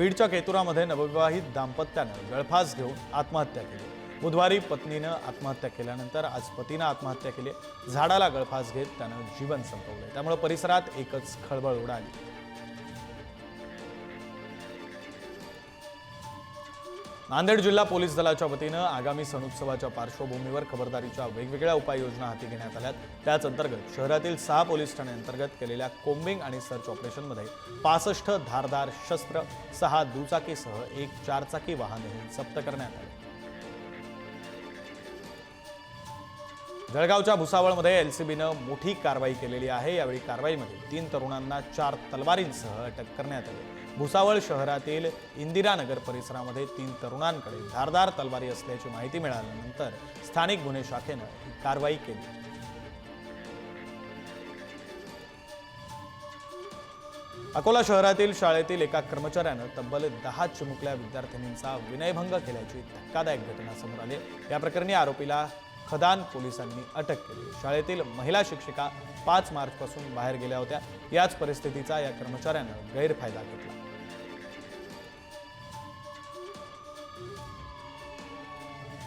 बीडच्या केतुरामध्ये नवविवाहित दाम्पत्यानं गळफास घेऊन आत्महत्या केली. बुधवारी पत्नीनं आत्महत्या केल्यानंतर आज पतीनं आत्महत्या केली. झाडाला गळफास घेत त्यानं जीवन संपवलं त्यामुळे परिसरात एकच खळबळ उडाली. नांदेड जिल्हा पोलीस दलाच्या वतीनं आगामी सणोत्सवाच्या पार्श्वभूमीवर खबरदारीच्या वेगवेगळ्या उपाययोजना हाती घेण्यात आल्यात. त्याच अंतर्गत शहरातील सहा पोलीस ठाण्यांतर्गत केलेल्या कोम्बिंग आणि सर्च ऑपरेशनमध्ये पासष्ट धारदार शस्त्र सहा दुचाकीसह एक चारचाकी वाहनही जप्त करण्यात आले. जळगावच्या भुसावळमध्ये एल सी बीनं मोठी कारवाई केलेली आहे. यावेळी कारवाईमध्ये तीन तरुणांना चार तलवारींसह अटक करण्यात आली. भुसावळ शहरातील इंदिरानगर परिसरामध्ये तीन तरुणांकडे धारदार तलवारी असल्याची माहिती मिळाल्यानंतर स्थानिक गुन्हे शाखेनं कारवाई केली. अकोला शहरातील शाळेतील एका कर्मचाऱ्यानं तब्बल दहा चिमुकल्या विद्यार्थिनींचा विनयभंग केल्याची धक्कादायक घटना समोर आली. या प्रकरणी आरोपीला खदान पोलिसांनी अटक केली. शाळेतील महिला शिक्षिका पाच मार्चपासून बाहेर गेल्या होत्या. याच परिस्थितीचा या कर्मचाऱ्यानं गैरफायदा घेतला.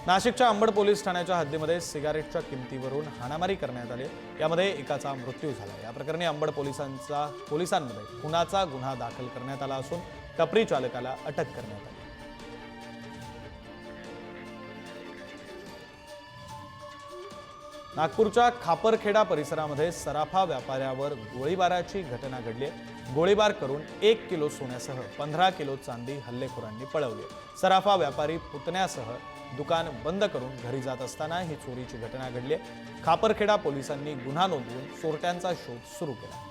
नाशिकच्या अंबड पोलीस ठाण्याच्या हद्दीमध्ये सिगारेटच्या किमतीवरून हाणामारी करण्यात आली यामध्ये एकाचा मृत्यू झाला या प्रकरणी अंबड पोलिसांचा पोलिसांमध्ये खुनाचा गुन्हा दाखल करण्यात आला असून टपरी चालकाला अटक करण्यात आली. नागपूरच्या खापरखेडा परिसरामध्ये सराफा व्यापाऱ्यावर गोळीबाराची घटना घडली आहे. गोळीबार करून एक किलो सोन्यासह पंधरा किलो चांदी हल्लेखोरांनी पळवली सराफा व्यापारी पुतण्यासह दुकान बंद करून घरी जात असताना ही चोरीची घटना घडली खापरखेडा पोलिसांनी गुन्हा नोंदवून चोरट्यांचा शोध सुरू केला.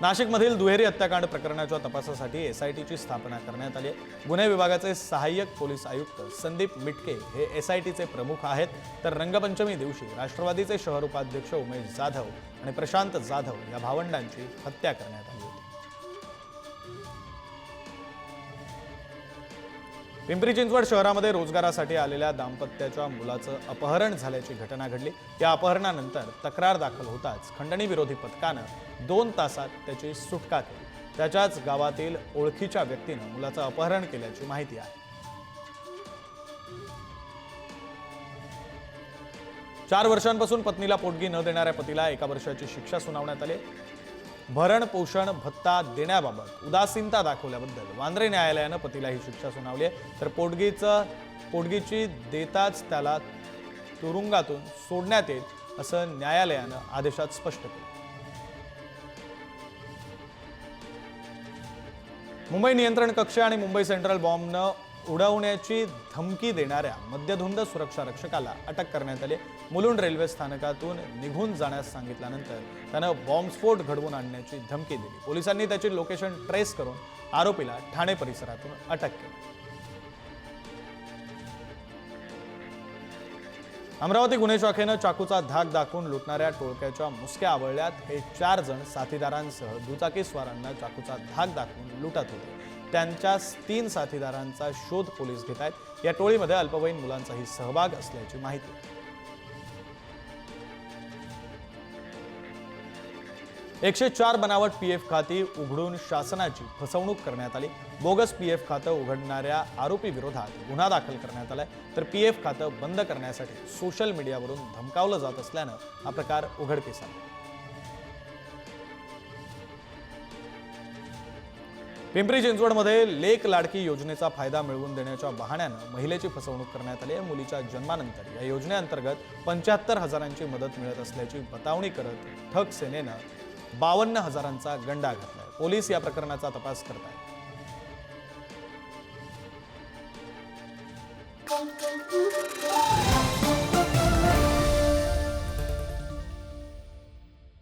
नाशिकमधील दुहेरी हत्याकांड प्रकरणाच्या तपासासाठी एसआयटीची स्थापना करण्यात आली आहे. गुन्हे विभागाचे सहाय्यक पोलीस आयुक्त संदीप मिटके हे एसआयटीचे प्रमुख आहेत. तर रंगपंचमी दिवशी राष्ट्रवादीचे शहर उपाध्यक्ष उमेश जाधव आणि प्रशांत जाधव या भावंडांची हत्या करण्यात आली पिंपरी चिंचवड शहरामध्ये रोजगारासाठी आलेल्या दाम्पत्याच्या मुलाचं अपहरण झाल्याची घटना घडली. या अपहरणानंतर तक्रार दाखल होताच खंडणी विरोधी पथकानं दोन तासात त्याची सुटका केली. त्याच्याच गावातील ओळखीच्या व्यक्तीनं मुलाचं अपहरण केल्याची माहिती आहे. चार वर्षांपासून पत्नीला पोटगी न देणाऱ्या पतीला एका वर्षाची शिक्षा सुनावण्यात आली भरणपोषण भत्ता देण्याबाबत उदासीनता दाखवल्याबद्दल वांद्रे न्यायालयानं पतीला ही शिक्षा सुनावली आहे. तर पोटगीचं पोटगीची देताच त्याला तुरुंगातून सोडण्यात येईल असं न्यायालयानं आदेशात स्पष्ट केलं. मुंबई नियंत्रण कक्ष आणि मुंबई सेंट्रल बॉम्बनं उडवण्याची धमकी देणाऱ्या मद्यधुंद सुरक्षा रक्षकाला अटक करण्यात आली. मुलुंड रेल्वे स्थानकातून निघून जाण्यास सांगितल्यानंतर त्यानं बॉम्बस्फोट घडवून आणण्याची धमकी दिली. पोलिसांनी त्याची लोकेशन ट्रेस करून आरोपीला ठाणे परिसरातून अटक केली. अमरावती गुन्हे शाखेनं चाकूचा धाक दाखवून लुटणाऱ्या टोळक्याच्या मुसक्या आवळल्यात. हे चार जण साथीदारांसह दुचाकी स्वारांना चाकूचा धाक दाखवून लुटत होते. त्यांच्या तीन साथीदारांचा शोध पोलीस घेत आहेत. या टोळीमध्ये अल्पवयीन मुलांचाही सहभाग असल्याची माहिती. एकशे चार बनावट पी एफ खाती उघडून शासनाची फसवणूक करण्यात आली. बोगस पी एफ खातं उघडणाऱ्या आरोपी विरोधात गुन्हा दाखल करण्यात आलाय. तर पी एफ खातं बंद करण्यासाठी सोशल मीडियावरून धमकावलं जात असल्यानं हा प्रकार उघडकीस आला. पिंपरी चिंचवडमध्ये लेक लाडकी योजनेचा फायदा मिळवून देण्याच्या बहाण्यानं महिलेची फसवणूक करण्यात आली आहे. मुलीच्या जन्मानंतर या योजनेअंतर्गत पंच्याहत्तर हजारांची मदत मिळत असल्याची बतावणी करत ठग सेनेनं बावन्न हजारांचा गंडा घातलाय. पोलीस या प्रकरणाचा तपास करत आहेत